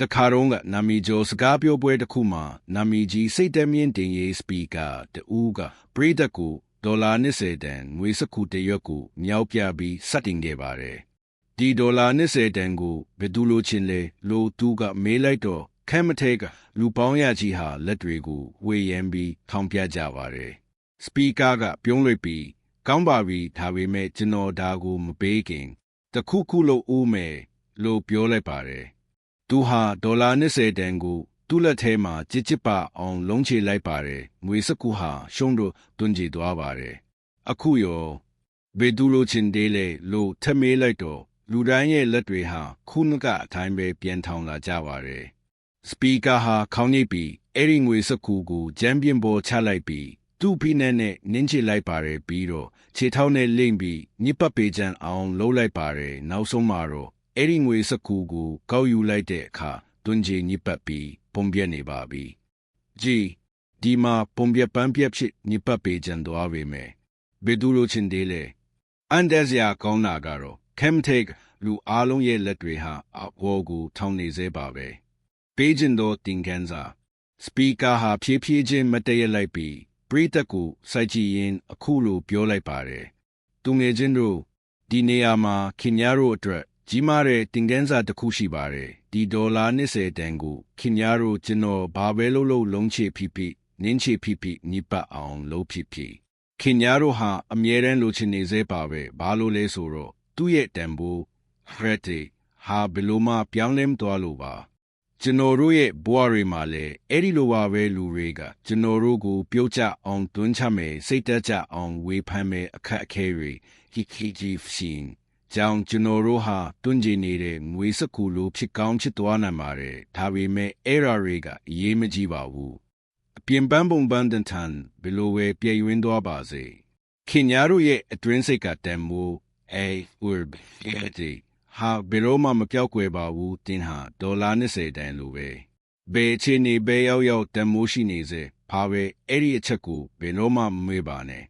တခါတော့ကနာမီကျော်စကားပြောပွဲတစ်ခုမှာနာမီကြီးစိတ်တမြင့်တင်ရေးစပီကာတူကပရိသတ်ကိုဒေါ်လာ20တန်ငွေစက္ကူတရွက်ကိုမြောက်ပြပြီးစတင်ခဲ့ပါတယ်။ဒီဒေါ်လာ20တန်ကိုဘယ်သူလိုချင်လဲလို့သူကမေးလိုက်တော့ခဲမထဲကလူပေါင်းရကြီးဟာလက်တွေကိုဝေယံပြီးထောင်ပြကြပါတယ်။ စပီကာကပြုံးလိုက်ပြီးကောင်းပါပြီဒါပေမဲ့ကျွန်တော်ဒါကိုမပေးခင်တခုခုလို့ဦးမယ်လို့ပြောလိုက်ပါတယ်။သူဟာဒေါ်လာ20တန်ကိုသူ့လက်ထဲမှာကြစ်ကြစ်ပအောင်လုံးချလိုက်ပါတယ်ငွေစကူဟာရှုံးတော့တွန်းကြည့်သွားပါတယ်အခုရောဘယ်သူလိုချင်သေးလဲလို့ထပ်မေးလိုက်တော့လူတိုင်းရဲ့လက်တွေဟာခုနကအတိုင်းပဲပြန်ထောင်လာကြပါတယ်စပီကာဟာခေါင်းညိပ်ပြီးအဲ့ဒီငွေစကူကိုဂျမ်ပီယံဘောချလိုက်ပြီး သူ့ဖိနက်နဲ့နင်းချလိုက်ပါတယ်ပြီးတော့ခြေထောက်နဲ့လိမ့်ပြီးညစ်ပတ်ပေချန်အောင်လှုပ်လိုက်ပါတယ်နောက်ဆုံးမှာတော့အဲ့ဒီငွေစကူကိုကောက်ယူလိုက်တဲ့အခါတွန်းချေညစ်ပတ်ပြီးပုံပြက်နေပါပြီ။ကြည်ဒီမှာပုံပြက်ပန်းပြက်ဖြစ်ညစ်ပတ်ပေကြံသွားပေမဲ့ဘယ်သူလိုချင်သေးလဲ။အန်ဒက်စရာကောင်းတာကတော့ Chemtech လူအားလုံးရဲ့လက်တွေဟာအဘောကိုထောင်းနေစေပါပဲ။ပေးခြင်းတော့တင်ကန်စာစပီကာဟာဖြည်းဖြည်းချင်းမတည့်ရလိုက်ပြီး ပရိသတ်ကိုစိုက်ကြည့်ရင်အခုလိုပြောလိုက်ပါတယ်။သူငယ်ချင်းတို့ဒီနေရာမှာခင်ဗျားတို့အတွက်ကြီးမားတဲ့တင်ကန်းစာတစ်ခုရှိပါတယ်ဒီဒေါ်လာ20တန်ကိုခင်ဗျားတို့ကျွန်တော်ဘာပဲလုပ်လို့လုံးချေဖိဖိနင်းချေဖိဖိညစ်ပတ်အောင်လုပ်ဖိဖိခင်ဗျားတို့ဟာအမြဲတမ်းလိုချင်နေသေးပါပဲဘာလို့လဲဆိုတော့သူ့ရဲ့တန်ဖိုးဖရက်တီဟာဘယ်လိုမှပြောင်းလဲမသွားလို့ပါ ကျွန်တော်တို့ရဲ့ဘဝတွေမှာလည်းအဲ့ဒီလိုပါပဲလူတွေကကျွန်တော်တို့ကိုပြုတ်ကျအောင်တွန်းချမယ်စိတ်တက်ကြအောင်ဝေဖန်မယ်အခက်အခဲတွေဟီခီဂျီဖရှင်ကြောင့်ကျွန်တော်တို့ဟာတွန်းကြည်နေတဲ့ငွေစက်ကူလိုဖြစ်ကောင်းဖြစ်သွားနိုင်ပါတယ်ဒါပေမဲ့အဲ့ရာတွေကအရေးမကြီးပါဘူးအပြင်ပန်းပုံပန်းတန်ထန်ဘယ်လိုပဲပြေယွင်းသွားပါစေခင်ညားတို့ရဲ့အတွင်းစိတ်ကတန်မိုးအဲဥရဘရဲ့တီ ဟာဘယ်တော့မှမပြောက်ကွယ်ပါဘူးတင်းဟာဒေါ်လာ20တန်လိုပဲဘယ်အချိန်နေဘယ်ရောက်ရောက်တန်မိုးရှိနေစေဖာပဲအဲ့ဒီအချက်ကိုဘယ်တော့မှမမေ့ပါနဲ့